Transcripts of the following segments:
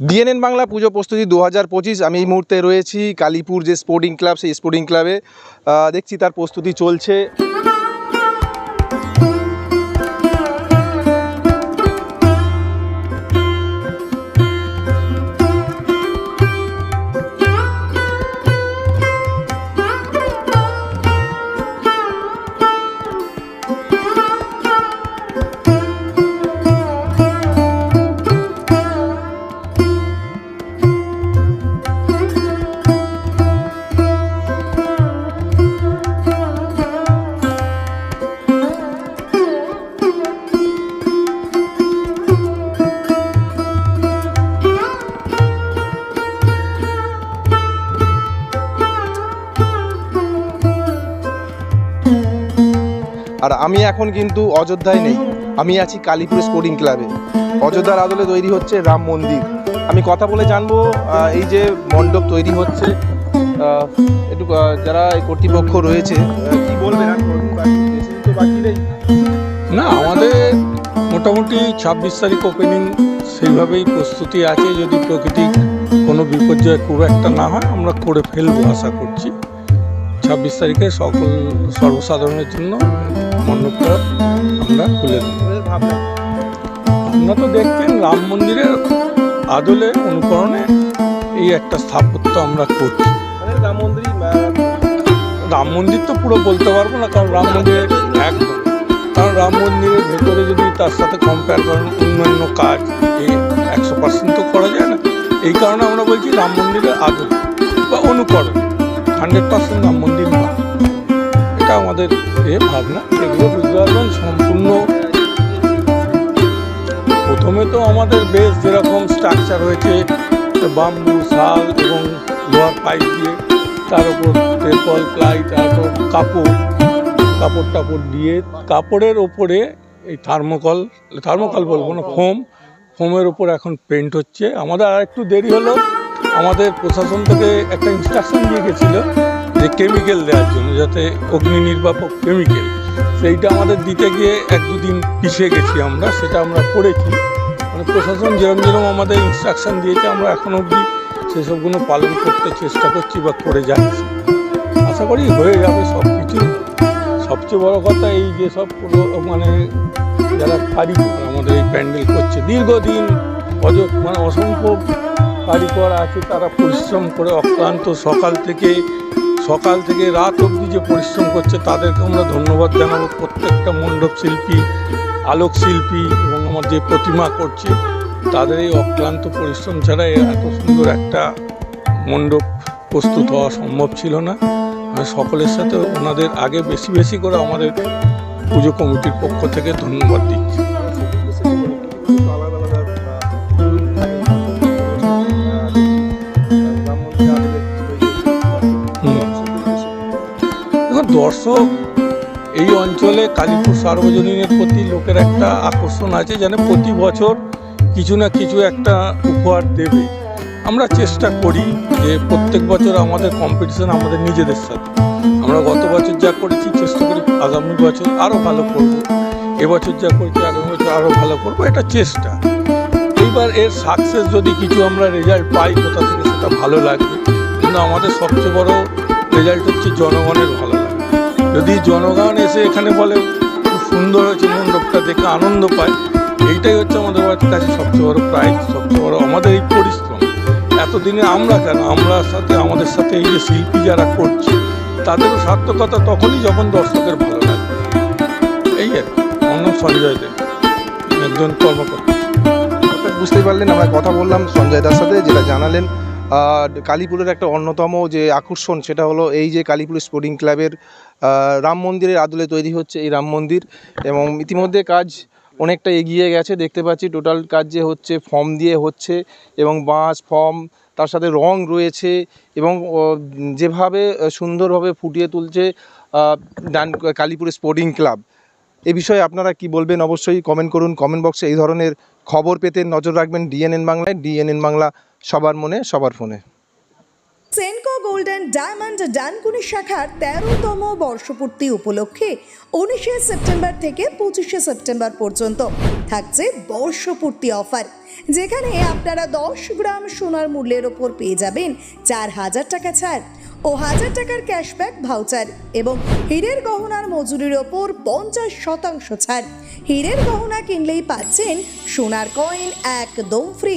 DNN Bangla পুজো প্রস্তুতি দু হাজার পঁচিশ। আমি এই মুহূর্তে রয়েছি কালীপুর যে স্পোর্টিং ক্লাব সেই স্পোর্টিং ক্লাবে দেখছি তার প্রস্তুতি চলছে। আর আমি এখন কিন্তু অযোধ্যায় নেই। আমি আছি কালীপুর স্পোর্টিং ক্লাবে। অযোধ্যার আদলে তৈরি হচ্ছে রাম মন্দির। আমি কথা বলে জানব এই যে মণ্ডপ তৈরি হচ্ছে একটু যারা কর্তৃপক্ষ রয়েছে কি বলবেন না, আমাদের মোটামুটি ছাব্বিশ তারিখ ওপেনিং সেইভাবেই প্রস্তুতি আছে, যদি প্রকৃতির কোনো বিপর্যয় খুব একটা না হয়, আমরা করে ফেলব, আশা করছি। ছাব্বিশ তারিখে সকল সর্বসাধারণের জন্য আমরা খুলে দেবো আপনাদের তো দেখছেন রাম মন্দিরের আদলে অনুকরণে এই একটা স্থাপত্য আমরা করছি। রাম মন্দিরই আহ, রাম মন্দির তো পুরো বলতে পারব না কারণ রাম মন্দিরের একদম। কারণ রাম মন্দিরের ভেতরে যদি তার সাথে কম্পেয়ার করেন অন্যান্য কাজ এই একশো পার্সেন্ট তো করা যায় না। এই কারণে আমরা বলছি রাম মন্দিরের আদল বা অনুকরণ। হান্ড্রেড পার্সেন্ট রাম মন্দির আমাদের এ ভাবনা, এগুলো বুঝতে পারবেন? সম্পূর্ণ প্রথমে তো আমাদের বেশ যেরকম স্ট্রাকচার হয়েছে বাম্বু শাল এবং লোহার পাইপ দিয়ে, তার উপর তেরপল প্লাই তারপর কাপড় কাপড় টাপড় দিয়ে, কাপড়ের ওপরে এই থার্মোকল থার্মোকল বলব না ফোম ফোমের ওপর এখন পেন্ট হচ্ছে। আমাদের আর একটু দেরি হলো, আমাদের প্রশাসন থেকে একটা ইনস্ট্রাকশন দিয়ে গেছিল। যে কেমিক্যাল দেওয়ার জন্য, যাতে অগ্নি নির্বাপক কেমিক্যাল সেইটা আমাদের দিতে গিয়ে এক দুদিন পিছিয়ে গেছি আমরা, সেটা আমরা করেছি। মানে প্রশাসন যেরকম যেরকম আমাদের ইনস্ট্রাকশন দিয়েছে, আমরা এখন অবধি সেসবগুলো পালন করতে চেষ্টা করছি বা করে যাচ্ছি। আশা করি হয়ে যাবে সব কিছু সবচেয়ে বড় কথা এই যে সব মানে যারা কারিগর আমাদের এই প্যান্ডেল করছে, দীর্ঘদিন অজ মানে অসংখ্য কারিগর আছে, তারা পরিশ্রম করে অক্লান্ত সকাল থেকে সকাল থেকে রাত অবধি যে পরিশ্রম করছে, তাদেরকে আমরা ধন্যবাদ জানাব। প্রত্যেকটা মণ্ডপ শিল্পী, আলোক শিল্পী এবং আমার যে প্রতিমা করছে, তাদের এই অক্লান্ত পরিশ্রম ছাড়া এত সুন্দর একটা মণ্ডপ প্রস্তুত হওয়া সম্ভব ছিল না। আমি সকলের সাথে ওনাদের আগে বেশি বেশি করে আমাদের পুজো কমিটির পক্ষ থেকে ধন্যবাদ দিচ্ছি। দর্শক, এই অঞ্চলে কালীপুর সার্বজনীনের প্রতি লোকের একটা আকর্ষণ আছে, যেন প্রতি বছর কিছু না কিছু একটা উপহার দেবে। আমরা চেষ্টা করি যে প্রত্যেক বছর আমাদের কম্পিটিশন আমাদের নিজেদের সাথে। আমরা গত বছর যা করেছি, চেষ্টা করি আগামী বছর আরও ভালো করব। এবছর যা করেছি, আগামী বছর আরও ভালো করব, এটা চেষ্টা। এইবার এর সাকসেস যদি কিছু আমরা রেজাল্ট পাই, কোথা থেকে সেটা ভালো লাগবে? কিন্তু আমাদের সবচেয়ে বড় রেজাল্ট হচ্ছে জনগণের ভালো যদি জনগণ এসে এখানে বলে, খুব সুন্দর হয়েছে মণ্ডপটা, দেখে আনন্দ পায়, এইটাই হচ্ছে আমাদের কাছে সবচেয়ে বড় প্রাইজ সবচেয়ে বড় আমাদের এই পরিশ্রম। এতদিনে আমরা কেন? আমরা সাথে, আমাদের সাথে এই যে শিল্পী যারা করছে, তাদেরও সার্থকতা তখনই যখন দর্শকের ভালো লাগে। এই আর নাম সঞ্জয় দেব একজন কর্মকর্তা। বুঝতেই পারলেন, আমরা কথা বললাম সঞ্জয় দার সাথে, যেটা জানালেন কালীপুরের একটা অন্যতম যে আকর্ষণ সেটা হলো এই যে কালীপুর স্পোর্টিং ক্লাবের রাম মন্দিরের আদলে তৈরি হচ্ছে এই রাম মন্দির এবং ইতিমধ্যে কাজ অনেকটা এগিয়ে গেছে। দেখতে পাচ্ছি টোটাল কাজ যে হচ্ছে ফর্ম দিয়ে হচ্ছে এবং বাঁশ ফর্ম তার সাথে রং রয়েছে এবং যেভাবে সুন্দরভাবে ফুটিয়ে তুলছে ডান কালীপুর স্পোর্টিং ক্লাব এ বিষয়ে আপনারা কি বলবেন অবশ্যই কমেন্ট করুন। কমেন্ট বক্সে এই ধরনের খবর পেতে নজর রাখবেন। ডিএনএন বাংলায় ডিএনএন বাংলা সবার মনে, সবার ফোনে। সেনকো গোল্ডেন ডায়মন্ড ডানকুনি শাখার তেরোতম বর্ষপূর্তি উপলক্ষে উনিশে সেপ্টেম্বর থেকে পঁচিশে সেপ্টেম্বর পর্যন্ত থাকছে বর্ষপূর্তি অফার, যেখানে আপনারা দশ গ্রাম সোনার মূল্যের ওপর পেয়ে যাবেন চার হাজার টাকা ছাড় ও হাজার টাকার ক্যাশব্যাক ভাউচার এবং হীরের গহনার মজুরির ওপর পঞ্চাশ শতাংশ ছাড়। হীরের গহনা কিনলেই পাচ্ছেন সোনার কয়েন একদম free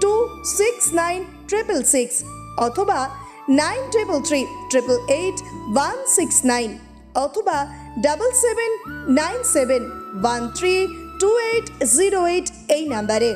two six nine triple six অথবা nine triple three triple eight one six nine অথবা double seven nine seven one three two eight zero eight এই নাম্বারে